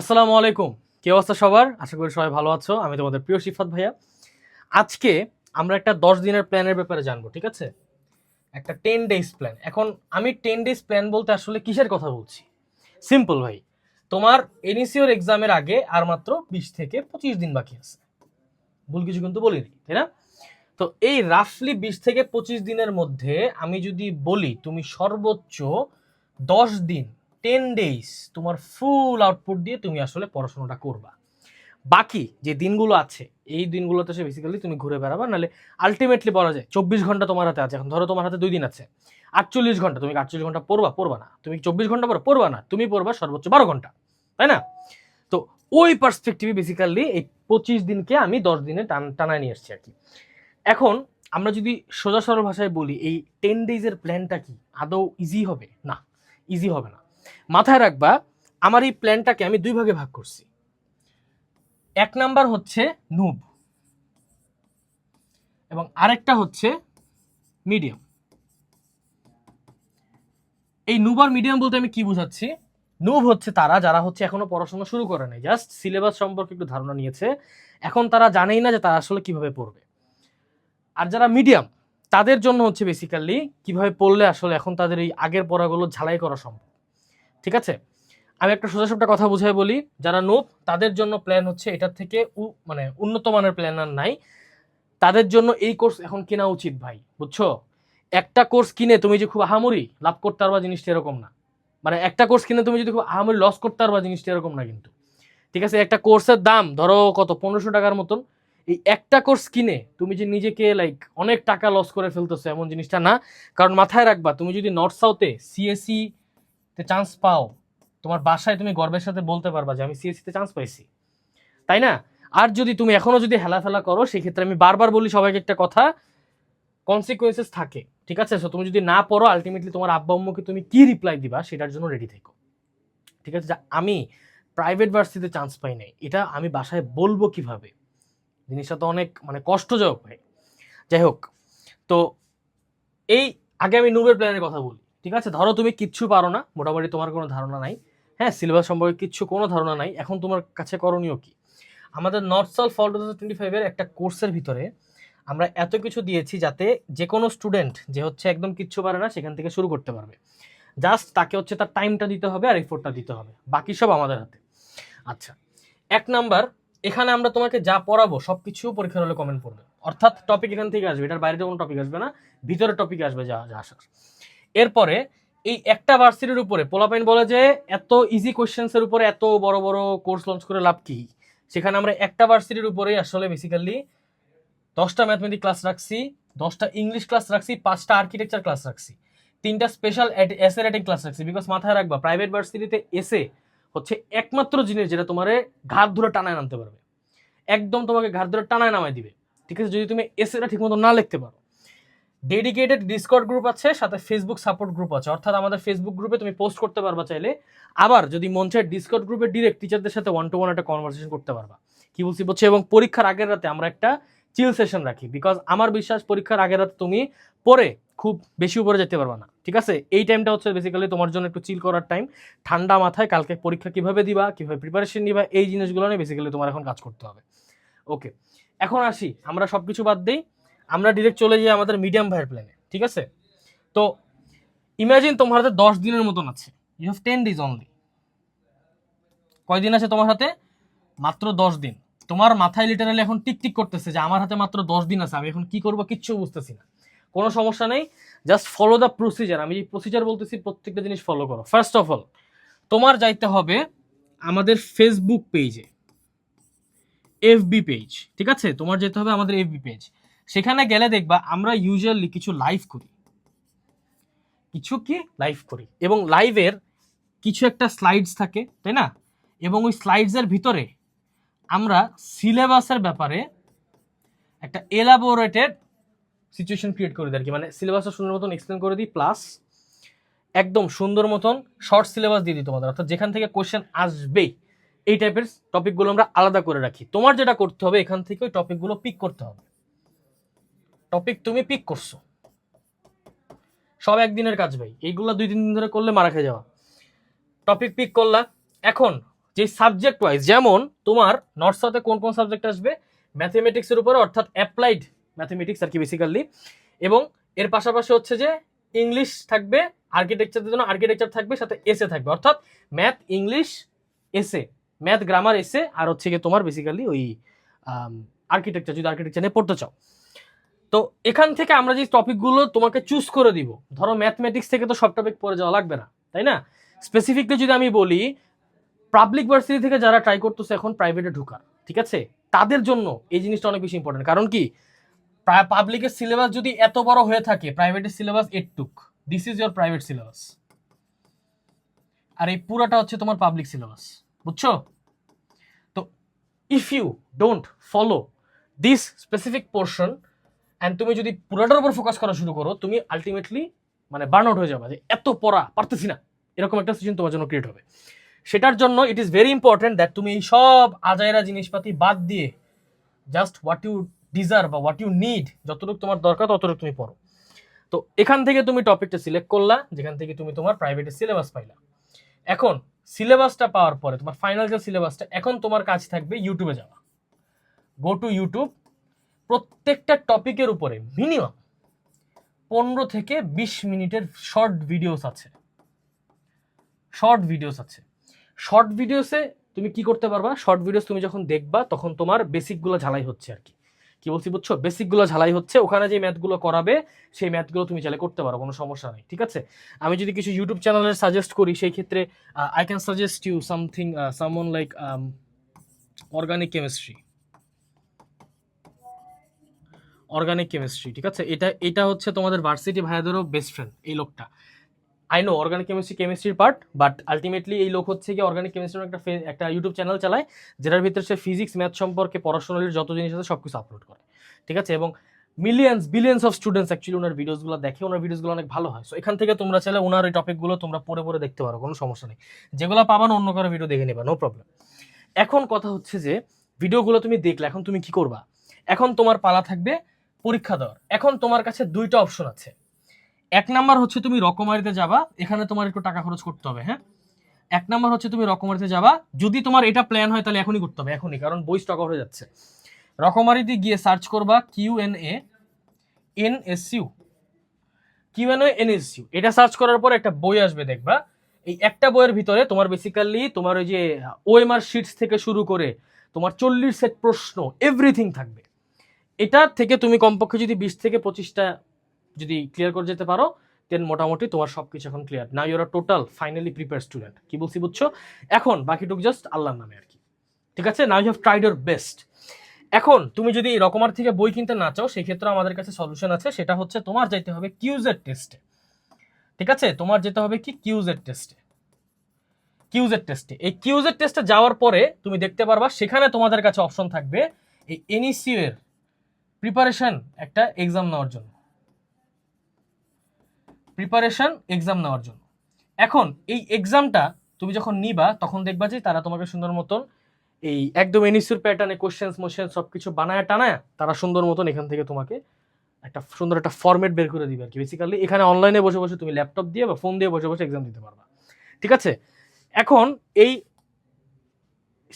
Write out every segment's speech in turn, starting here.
আসসালামু আলাইকুম। কে অবস্থা সবার? আশা করি সবাই ভালো আছো। আমি তোমাদের প্রিয় শিফাত ভাইয়া। আজকে আমরা একটা দশ দিনের প্ল্যানের ব্যাপারে জানব, ঠিক আছে? একটা টেন ডেজ প্ল্যান এখন আমি টেন ডেজ প্ল্যান বলতে আসলে কিসের কথা বলছি? সিম্পল ভাই, তোমার এনইসিওর এক্সামের আগে আর মাত্র বিশ থেকে পঁচিশ দিন বাকি আছে। ভুল কিছু কিন্তু বলিনি, তাই না? তো এই রাফলি বিশ থেকে পঁচিশ দিনের মধ্যে আমি যদি বলি, তুমি সর্বোচ্চ দশ দিন টেন ডেজ তোমার ফুল আউটপুট দিয়ে তুমি আসলে পড়াশোনাটা করবা। বাকি যে দিনগুলো আছে, এই দিনগুলোতে সে বেসিক্যালি তুমি ঘুরে বেড়াবা, নাহলে আলটিমেটলি পড়া যায় চব্বিশ ঘণ্টা তোমার হাতে আছে। এখন ধরো তোমার হাতে দুই দিন আছে। আটচল্লিশ ঘণ্টা, তুমি আটচল্লিশ ঘণ্টা পড়বা? পড়বা না। তুমি চব্বিশ ঘণ্টা পড়ো? পড়বা না। তুমি পড়বা সর্বোচ্চ বারো ঘণ্টা। তাই না? তো ওই পার্সপেক্টিভে বেসিক্যালি এই পঁচিশ দিনকে আমি দশ দিনে টান, টানায় নিয়ে এসেছি আর কি। এখন আমরা যদি সোজা সরল ভাষায় বলি, এই টেন ডেজের প্ল্যানটা কি? আদৌ ইজি হবে? না ইজি হবে না। মাথায় রাখবা, আমার এই প্ল্যানটাকে আমি দুই ভাগে ভাগ করছি। এক নাম্বার হচ্ছে নুব এবং আরেকটা হচ্ছে মিডিয়াম এই নুব আর মিডিয়াম বলতে আমি কি বোঝাচ্ছি? নুব হচ্ছে তারা যারা হচ্ছে এখনও পড়াশোনা শুরু করে নাই জাস্ট সিলেবাস সম্পর্কে একটু ধারণা নিয়েছে। এখন তারা জানেই না যে তারা আসলে কীভাবে পড়বে। আর যারা মিডিয়াম তাদের জন্য হচ্ছে বেসিক্যালি কীভাবে পড়লে আসলে এখন তাদের এই আগের পড়াগুলো ঝালাই করা সম্ভব। ঠিক আছে? আমি একটা সোজাসুপটা কথা বুঝাই বলি। যারা নোপ তাদের জন্য প্ল্যান হচ্ছে এটার থেকে মানে উন্নত মানের প্ল্যান আর নাই। তাদের জন্য এই কোর্স এখন কেনা উচিত ভাই, বুঝছ? একটা কোর্স কিনে তুমি যে খুব আহামরি লাভ করতে পারবা জিনিসটা এরকম না। মানে একটা কোর্স কিনে তুমি যদি খুব আহামরি লস করতে পারবা জিনিসটা এরকম না কিন্তু। ঠিক আছে? একটা কোর্সের দাম ধরো কত? পনেরোশো টাকার মতন। এই একটা কোর্স কিনে তুমি যে নিজেকে লাইক অনেক টাকা লস করে ফেলতেছো এমন জিনিসটা না। কারণ মাথায় রাখবা, তুমি যদি নর্থ সাউথে সিএসি তে চান্স পাও। তোমার বাসায় তুমি গর্বের সাথে বলতে পারবা যে আমি সিএসসি তে চান্স পাইছি। তাই না? আর যদি তুমি এখনও যদি হেলাফেলা করো, সেক্ষেত্রে আমি বারবার বলি সবাইকে একটা কথা কনসিকুয়েন্সেস থাকে, ঠিক আছে? সো তুমি যদি না পড়ো আলটিমেটলি তোমার আব্বা আম্মুকে তুমি কি রিপ্লাই দিবা, সেটার জন্য রেডি থেকো। ঠিক আছে? আমি প্রাইভেট ভার্সিটিতে চান্স পাই নাই। এটা আমি বাসায় বলব কীভাবে? জিনিসটা তো অনেক মানে কষ্টজনক ভাই। যাই হোক, তো এই, আগে আমি নুবের প্ল্যানের কথা বলি। ঠিক আছে? ধরো তুমি কিচ্ছু পারো না, মোটামুটি তোমার কোনো ধারণা নাই। হ্যাঁ সিলেবাস সম্পর্কে কিচ্ছু কোনো ধারণা নাই। এখন তোমার কাছে করণীয় কি? আমাদের north south fall two thousand twenty ফাইভের একটা কোর্সের ভিতরে আমরা এত কিছু দিয়েছি যাতে যে কোনো স্টুডেন্ট যে হচ্ছে একদম কিচ্ছু পারে না, সেখান থেকে শুরু করতে পারবে। জাস্ট তাকে হচ্ছে তার টাইমটা দিতে হবে আর এফোর্টটা দিতে হবে। বাকি সব আমাদের হাতে। আচ্ছা এক নাম্বার, এখানে আমরা তোমাকে যা পড়াবো সব কিছু পরীক্ষার হলে কমেন্ট পড়বে। অর্থাৎ টপিক এখান থেকে আসবে। এটার বাইরে কোনো টপিক আসবে না, ভিতরে টপিক আসবে যা যা আসার। এরপরে এই একটা ভার্সিটির উপরে পোলাপাইন বলে যে এত ইজি কোয়েশ্চেন্সের উপরে এত বড় বড় কোর্স লঞ্চ করে লাভ কি? সেখানে আমরা একটা ভার্সিটির উপরেই আসলে বেসিক্যালি দশটা ম্যাথমেটিক ক্লাস রাখছি, দশটা ইংলিশ ক্লাস রাখছি, পাঁচটা আর্কিটেকচার ক্লাস রাখছি, তিনটা স্পেশাল এসে রেটিং ক্লাস রাখছি বিকজ মাথায় রাখবা প্রাইভেট ভার্সিটিতে এসে হচ্ছে একমাত্র জিনিস যেটা তোমারে ঘাট ধরে টানায় নামতে পারবে। একদম তোমাকে ঘাট ধরে টানায় নামায় দিবে। ঠিক আছে? যদি তুমি এসেটা ঠিকমতো না লিখতে পারো ডেডিকেটেড ডিসকর্ড গ্রুপ আছে, সাথে ফেসবুক সাপোর্ট গ্রুপ আছে। অর্থাৎ আমাদের ফেসবুক গ্রুপে তুমি পোস্ট করতে পারবা চাইলে। আবার যদি মন চায় ডিসকর্ড গ্রুপে ডিরেক্ট টিচারদের সাথে ওয়ান টু ওয়ান একটা কনভারসেশন করতে পারবা। কি বলছি বলছে? এবং পরীক্ষার আগের রাতে আমরা একটা চিল সেশন রাখি। বিকজ আমার বিশ্বাস পরীক্ষার আগের রাতে তুমি পরে খুব বেশি উপরে যেতে পারবা না। ঠিক আছে? এই টাইমটা হচ্ছে বেসিক্যালি তোমার জন্য একটু চিল করার টাইম ঠান্ডা মাথায় কালকে পরীক্ষা কীভাবে দিবা, কীভাবে প্রিপারেশন নিবা, এই জিনিসগুলো নিয়ে বেসিক্যালি তোমার এখন কাজ করতে হবে। ওকে এখন আসি। আমরা সব কিছু বাদ দিই। আমরা ডিরেক্ট চলে যাই আমাদের মিডিয়াম ভাইয়ের প্ল্যানে ঠিক আছে? তো ইমাজিন তোমার হাতে দশ দিনের মতন আছে you have ten days only কয়দিন আছে তোমার হাতে? মাত্র দশ দিন। তোমার মাথায় লিটারালি এখন টিকটিক করতেছে যে আমার হাতে মাত্র দশ দিন আছে, আমি এখন কি করব কিচ্ছু বুঝতেছি না। কোনো সমস্যা নেই জাস্ট ফলো দ্য প্রসিজার আমি যে প্রসিজার বলতেছি, প্রত্যেকটা জিনিস ফলো করো। ফার্স্ট অফ অল তোমার যাইতে হবে আমাদের ফেসবুক পেজে এফবি পেজ ঠিক আছে? তোমার যেতে হবে আমাদের এফবি পেজ সেখানে গেলে দেখবা আমরা ইউজুয়ালি কিছু লাইভ করি। কিছু কি? লাইভ করি। এবং লাইভের কিছু একটা স্লাইডস থাকে, তাই না? এবং ওই স্লাইডসের ভিতরে আমরা সিলেবাসের ব্যাপারে একটা এলাবোরেটেড সিচুয়েশন ক্রিয়েট করে দিই আর কি। মানে সিলেবাসটা সুন্দর মতন এক্সপ্লেন করে দিই প্লাস একদম সুন্দর মতন শর্ট সিলেবাস দিয়ে দিই তোমাদের। অর্থাৎ যেখান থেকে কোশ্চেন আসবেই, এই টাইপের টপিকগুলো আমরা আলাদা করে রাখি। তোমার যেটা করতে হবে, এখান থেকে ওই টপিকগুলো পিক করতে হবে। টপিক তুমি পিক করছ। সব একদিনের কাজ ভাই, এইগুলো দুই, তিন দিন ধরে করলে মারা খেয়ে যাওয়া। টপিক পিক করলা। এখন যে সাবজেক্ট ওয়াইজ যেমন তোমার নর্থ সাউথে কোন কোন সাবজেক্ট আসবে? ম্যাথমেটিক্সের উপরে, অর্থাৎ অ্যাপ্লাইড ম্যাথমেটিক্স আর কি বেসিক্যালি এবং এর পাশাপাশি হচ্ছে যে ইংলিশ থাকবে আর্কিটেকচারের জন্য আর্কিটেকচার থাকবে, সাথে এসে থাকবে। অর্থাৎ ম্যাথ ইংলিশ এসে ম্যাথ গ্রামার এসে আর হচ্ছে গিয়ে তোমার বেসিক্যালি ওই আর্কিটেকচার যদি আর্কিটেকচার নিয়ে পড়তে চাও। তো এখান থেকে আমরা যে টপিকগুলো তোমাকে চুজ করে দিব, ধরো ম্যাথমেটিক্স থেকে তো সব টপিক পড়ে যাওয়া লাগবে না, তাই না? স্পেসিফিকলি যদি আমি বলি পাবলিক ভার্সিটি থেকে যারা ট্রাই করতেছে এখন প্রাইভেটে ঢুকার, ঠিক আছে? তাদের জন্য এই জিনিসটা অনেক বেশি ইম্পর্টেন্ট কারণ কি? পাবলিকের সিলেবাস যদি এত বড় হয়ে থাকে প্রাইভেটের syllabus at took this is your private syllabus আর এই পুরাটা হচ্ছে তোমার পাবলিক সিলেবাস বুঝছ? তো if you don't follow this specific portion and তুমি যদি পুরাটার উপর ফোকাস করা শুরু করো, তুমি আলটিমেটলি মানে বার্ন আউট হয়ে যাবে যে এত পড়া, পারতেছি না। এরকম একটা সিচুয়েশন তোমার জন্য ক্রিয়েট হবে। সেটার জন্য it is very important that তুমি এই সব আজাইরা জিনিসপাতি বাদ দিয়ে জাস্ট হোয়াট ইউ ডিজার্ভ বা হোয়াট ইউ নিড যতটুকু তোমার দরকার ততটুকু তুমি পড়ো। তো এখান থেকে তুমি টপিকটা সিলেক্ট করলা, যেখান থেকে তুমি তোমার প্রাইভেটের সিলেবাস পাইলা। এখন সিলেবাসটা পাওয়ার পরে তোমার ফাইনাল যে সিলেবাসটা এখন তোমার কাজ থাকবে ইউটিউবে যাওয়া। গো টু ইউটিউব প্রত্যেকটা টপিকের উপরে মিনিমাম পনেরো থেকে বিশ মিনিটের শর্ট ভিডিওস আছে। শর্ট ভিডিওস আছে। শর্ট ভিডিওসে তুমি কি করতে পারবা? শর্ট ভিডিওস তুমি যখন দেখবা, তখন তোমার বেসিকগুলো ঝালাই হচ্ছে আর কি। কি বলছি বুঝছ? বেসিকগুলো ঝালাই হচ্ছে, ওখানে যে ম্যাথগুলো করাবে, সেই ম্যাথগুলো তুমি চাইলে করতে পারো, কোনো সমস্যা নেই, ঠিক আছে? আমি যদি কিছু ইউটিউব চ্যানেলের সাজেস্ট করি, সেই ক্ষেত্রে I can suggest you something সামন like organic chemistry organic chemistry ঠিক আছে? এটা এটা হচ্ছে তোমাদের ভার্সিটি ভাইয়াদেরও বেস্ট ফ্রেন্ড এই লোকটা। আই নো অর্গানিক কেমিস্ট্রি কেমিস্ট্রির পার্ট বাট আলটিমেটলি এই লোক হচ্ছে কি অর্গানিক কেমিস্ট্রির একটা একটা ইউটিউব চ্যানেল চালায়, যেটার ভিতরে সে ফিজিক্স ম্যাথ সম্পর্কে পড়াশোনার যত জিনিস আছে সব কিছু আপলোড করে, ঠিক আছে? এবং millions billions of students actually ওনার ভিডিওসগুলো দেখে ওনার ভিডিওসগুলো অনেক ভালো হয়। সো এখান থেকে তোমরা চাইলে ওনার এই টপিকগুলো তোমরা পড়ে পড়ে দেখতে পারো, কোনো সমস্যা নেই। যেগুলো পাবা না, অন্য কারও ভিডিও দেখে নেবা নো প্রবলেম এখন কথা হচ্ছে যে ভিডিওগুলো তুমি দেখলে, এখন তুমি কি করবা? এখন তোমার পালা থাকবে পরীক্ষা দেওয়ার। এখন তোমার কাছে দুইটা অপশন আছে। এক নাম্বার হচ্ছে তুমি রকমারিতে যাবা, এখানে তোমার একটু টাকা খরচ করতে হবে হ্যাঁ? এক নাম্বার হচ্ছে তুমি রকমারিতে যাবা, যদি তোমার এটা প্ল্যান হয় তাহলে এখনই করতে হবে, এখনই, কারণ বই স্টক হয়ে যাচ্ছে। রকমারিতে গিয়ে সার্চ করবা Q N A N S U Q N A N S U এটা সার্চ করার পর একটা বই আসবে, দেখবা। এই একটা বইয়ের ভিতরে তোমার বেসিক্যালি তোমার ওই যে ওএমআর শিটস থেকে শুরু করে তোমার চল্লিশ সেট প্রশ্ন এভরিথিং থাকবে। এটার থেকে তুমি কমপক্ষে যদি বিশ থেকে পঁচিশটা যদি ক্লিয়ার করে যেতে পারো দেন মোটামুটি তোমার সব কিছু এখন ক্লিয়ার না your total finally prepare student কি বলছি বুঝছ? এখন বাকিটুক জাস্ট আল্লাহর নামে আর কি। ঠিক আছে? Now you have tried your best এখন তুমি যদি রকমার থেকে বই কিনতে না চাও সেই ক্ষেত্রে আমাদের কাছে সলিউশন আছে, সেটা হচ্ছে তোমার যেতে হবে কিউজের টেস্টে ঠিক আছে? তোমার যেতে হবে কি কিউজের টেস্টে কিউজের টেস্টে এই কিউজের টেস্টে যাওয়ার পরে তুমি দেখতে পারবা, সেখানে তোমাদের কাছে অপশন থাকবে এই এনইসিউ এর প্রিপারেশন একটা এক্সাম নেওয়ার জন্য। প্রিপারেশন এক্সাম নেওয়ার জন্য। এখন এই এক্সামটা তুমি যখন নিবা, তখন দেখবা যে তারা তোমাকে সুন্দর মতন এই একদম এনিসুর প্যাটার্নে কোশ্চেন্স মোশন সব কিছু বানায় টানায় তারা সুন্দর মতন এখান থেকে তোমাকে একটা সুন্দর একটা ফরম্যাট বের করে দিবে আর কি। বেসিক্যালি এখানে অনলাইনে বসে বসে তুমি ল্যাপটপ দিয়ে বা ফোন দিয়ে বসে বসে এক্সাম দিতে পারবা। ঠিক আছে? এখন এই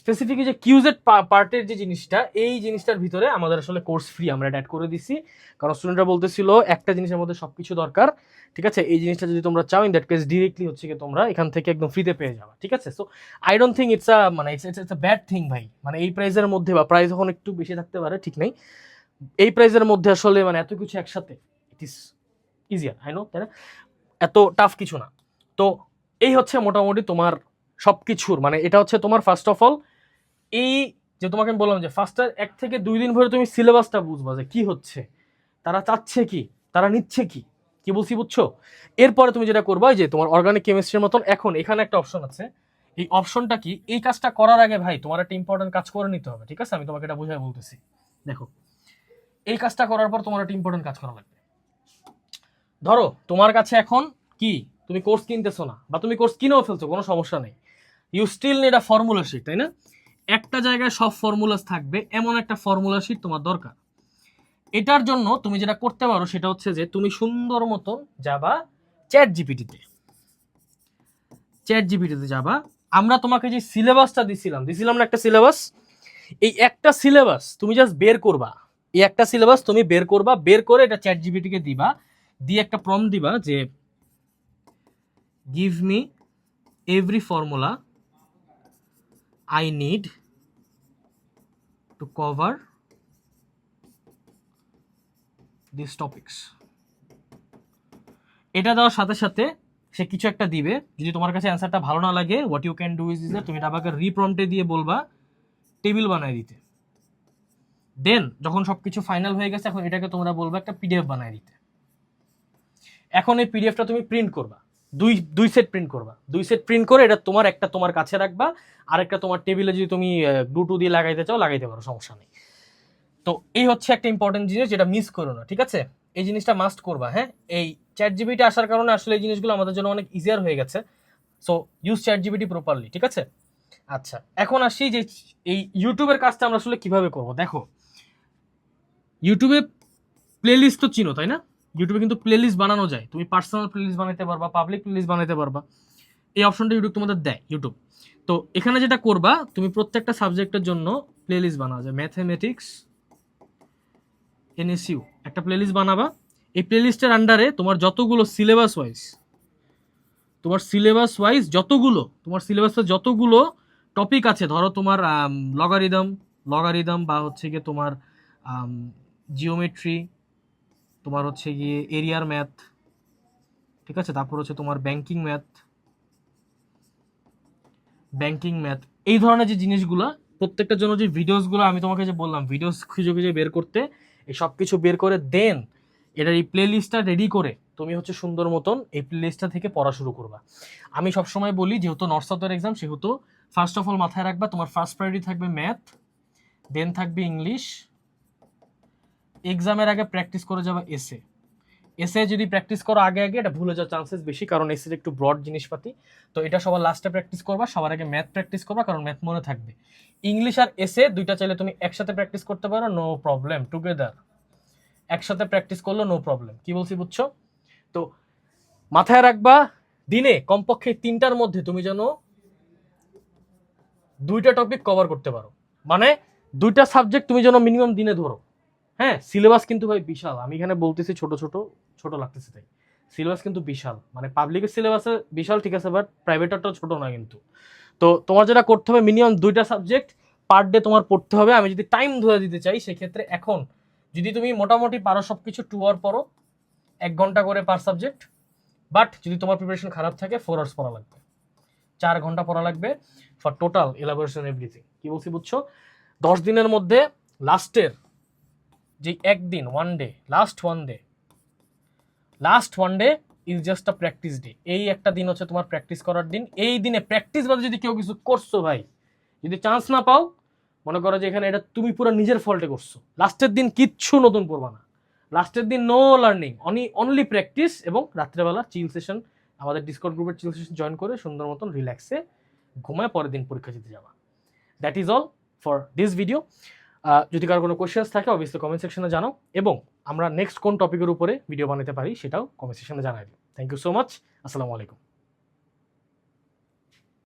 স্পেসিফিক যে কিউজেড পার্টের যে জিনিসটা, এই জিনিসটার ভিতরে আমাদের আসলে কোর্স ফ্রি আমরা অ্যাড করে দিছি। কারণ স্টুডেন্টরা বলতেছিল, একটা জিনিসের মধ্যে সব কিছু দরকার, ঠিক আছে? এই জিনিসটা যদি তোমরা চাও ইন দ্যাট কেস ডিরেক্টলি হচ্ছে কি তোমরা এখান থেকে একদম ফ্রিতে পেয়ে যাবে, ঠিক আছে? So I don't think it's a মানে it's it's a bad thing ভাই। মানে এই প্রাইজের মধ্যে বা প্রাইস এখন একটু বেশি থাকতে পারে, ঠিক নেই। এই প্রাইজের মধ্যে আসলে মানে এত কিছু একসাথে it is easier I know তাই না? এত টাফ কিছু না। তো এই হচ্ছে মোটামুটি তোমার সব কিছুর মানে এটা হচ্ছে তোমার ফার্স্ট অফ অল এই যে তোমাকে আমি বললাম যে ফার্স্টার এক থেকে দুই দিন ধরে তুমি সিলেবাসটা বুঝবা যে কী হচ্ছে, তারা চাচ্ছে কি, তারা নিচ্ছে কি কি বলছি বুঝছ? এরপরে তুমি যেটা করবা যে তোমার অর্গানিক কেমিস্ট্রির মতন, এখন এখানে একটা অপশন আছে, এই অপশনটা কি, এই কাজটা করার আগে ভাই তোমার একটা ইম্পর্টেন্ট কাজ করে নিতে হবে, ঠিক আছে? আমি তোমাকে এটা বুঝাই বলতেছি, দেখো, এই কাজটা করার পর তোমার একটা ইম্পর্টেন্ট কাজ করা লাগবে। ধরো, তোমার কাছে এখন কি, তুমি কোর্স কিনতেছো না, বা তুমি কোর্স কিনেও ফেলছো, কোনো সমস্যা নেই। You still need a formula sheet তাই না? একটা জায়গায় সব ফর্মুলাস থাকবে, এমন একটা ফর্মুলা শিট তোমার দরকার। এটার জন্য তুমি যেটা করতে পারো সেটা হচ্ছে যে তুমি সুন্দর মতন যাবা চ্যাট জিপিটিতে চ্যাট জিপিটিতে যাবা। আমরা তোমাকে যে সিলেবাসটা দিছিলাম দিছিলাম না একটা সিলেবাস এই একটা সিলেবাস তুমি জাস্ট বের করবা। এই একটা সিলেবাস তুমি বের করবা, বের করে এটা চ্যাট জিপিটিকে দিবা, দিয়ে একটা প্রম দিবা যে give me every formula I need to cover this topics এটা দেওয়ার সাথে সাথে সে কিছু একটা দিবে। যদি তোমার কাছে অ্যান্সারটা ভালো না লাগে what you can do is is তুমি এটা আমাকে রিপ্রম্পটে দিয়ে বলবা টেবিল বানায় দিতে। দেন যখন সব কিছু ফাইনাল হয়ে গেছে, এখন এটাকে তোমরা বলবা একটা পিডিএফ বানায় দিতে। এখন এই পিডিএফটা তুমি প্রিন্ট করবা। দুই দুই সেট প্রিন্ট করবা। দুই সেট প্রিন্ট করে এটা তোমার, একটা তোমার কাছে রাখবা, আরেকটা তোমার টেবিলে যদি তুমি ব্লুটুথ দিয়ে লাগাইতে চাও, লাগাইতে পারো, সমস্যা নেই। তো এই হচ্ছে একটা ইম্পর্টেন্ট জিনিস যেটা মিস করো না, ঠিক আছে? এই জিনিসটা মাস্ট করবা হ্যাঁ? এই চ্যাট জিবিটি আসার কারণে আসলে এই জিনিসগুলো আমাদের জন্য অনেক ইজিয়ার হয়ে গেছে। So use chat GPT properly ঠিক আছে? আচ্ছা এখন আসি যে এই ইউটিউবের কাজটা আমরা আসলে কীভাবে করব? দেখো ইউটিউবে প্লেলিস্ট তো চিনো, তাই না? ইউটিউবে কিন্তু প্লেলিস্ট বানানো যায়। তুমি পার্সোনাল প্লেলিস্ট বানাতে পারবা পাবলিক প্লেলিস্ট বানাতে পারবা। এই অপশনটা ইউটিউব তোমাদের দেয় ইউটিউব তো এখানে যেটা করবা, তুমি প্রত্যেকটা সাবজেক্টের জন্য প্লেলিস্ট বানাও যায় ম্যাথামেটিক্স এনএসইউ একটা প্লেলিস্ট বানাবা। এই প্লেলিস্টের আন্ডারে তোমার যতগুলো সিলেবাস ওয়াইজ তোমার সিলেবাস ওয়াইজ যতগুলো, তোমার সিলেবাসে যতগুলো টপিক আছে, ধরো তোমার লগারিদম লগারিদম বা হচ্ছে গিয়ে তোমার জিওমেট্রি তোমার হচ্ছে গিয়ে এরিয়ার ম্যাথ, ঠিক আছে? তারপর হচ্ছে তোমার ব্যাংকিং ম্যাথ ব্যাংকিং ম্যাথ, এই ধরনের যে জিনিসগুলো, প্রত্যেকটার জন্য যে ভিডিওসগুলো আমি তোমাকে যে বললাম, ভিডিওস খুঁজে খুঁজে বের করতে, এই সব কিছু বের করে দেন, এটার এই প্লে লিস্টটা রেডি করে তুমি হচ্ছে সুন্দর মতন এই প্লে লিস্টটা থেকে পড়া শুরু করবা। আমি সবসময় বলি, যেহেতু নর্থ সাউথের এক্সাম সেহেতু ফার্স্ট অফ অল মাথায় রাখবা, তোমার ফার্স্ট প্রায়োরিটি থাকবে ম্যাথ দেন থাকবে ইংলিশ এক্সামের আগে প্র্যাকটিস করে যাবে এসে এসে যদি প্র্যাকটিস করো আগে আগে, এটা ভুলে যাওয়ার চান্সেস বেশি, কারণ এসে একটু ব্রড জিনিসপাতি। তো এটা সবার লাস্টে প্র্যাকটিস করবা, সবার আগে ম্যাথ প্র্যাকটিস করবা, কারণ ম্যাথ মনে থাকবে। ইংলিশ আর এসে দুইটা চাইলে তুমি একসাথে প্র্যাকটিস করতে পারো নো প্রবলেম টুগেদার একসাথে প্র্যাকটিস করল নো প্রবলেম কি বলছি বুঝছ? তো মাথায় রাখবা, দিনে কমপক্ষে তিনটার মধ্যে তুমি যেন দুইটা টপিক কভার করতে পারো। মানে দুইটা সাবজেক্ট তুমি যেন মিনিমাম দিনে ধরো। হ্যাঁ সিলেবাস কিন্তু ভাই বিশাল। আমি এখানে বলতেছি ছোট ছোট ছোট লাগতেছে তাই। সিলেবাস কিন্তু বিশাল। মানে পাবলিকের সিলেবাসে বিশাল ঠিক আছে বাট প্রাইভেটেরটা ছোট না কিন্তু। তো তোমার যেটা করতে হবে মিনিমাম দুইটা সাবজেক্ট পার ডে তোমার পড়তে হবে। আমি যদি টাইম ধরে দিতে চাই, সেক্ষেত্রে এখন যদি তুমি মোটামুটি পারো সব কিছু টু আওয়ার পড়ো, এক ঘণ্টা করে পার সাবজেক্ট বাট যদি তোমার প্রিপারেশন খারাপ থাকে ফোর আওয়ার্স পড়া লাগবে। চার ঘণ্টা পড়া লাগবে ফর টোটাল এলাবোরেশন এভরিথিং কি বলছি বুঝছ? দশ দিনের মধ্যে লাস্টের যে একদিন one day last one day last one day is just a practice day এই একটা দিন হচ্ছে তোমার প্র্যাকটিস করার দিন। এই দিনে প্র্যাকটিস বাদে যদি কেউ কিছু করছ ভাই, যদি চান্স না পাও, মনে করো যে এখানে এটা তুমি পুরো নিজের ফল্টে করছ। লাস্টের দিন কিচ্ছু নতুন পড়বা না। লাস্টের দিন no learning only only practice এবং রাত্রেবেলা চিল সেশন আমাদের ডিসকট গ্রুপের চিল সেশন জয়েন করে সুন্দর মতন রিল্যাক্সে ঘুমায়, পরের দিন পরীক্ষা দিতে যাওয়া that is all for this video যদি কারও কোনো কোয়েশ্চেন্স থাকে অবভিয়াসলি কমেন্ট সেকশনে জানাও। এবং আমরা নেক্সট কোন টপিকের উপরে ভিডিও বানাতে পারি, সেটাও কমেন্ট সেকশনে জানাই দিই থ্যাংক ইউ সো মাচ আসসালামু আলাইকুম।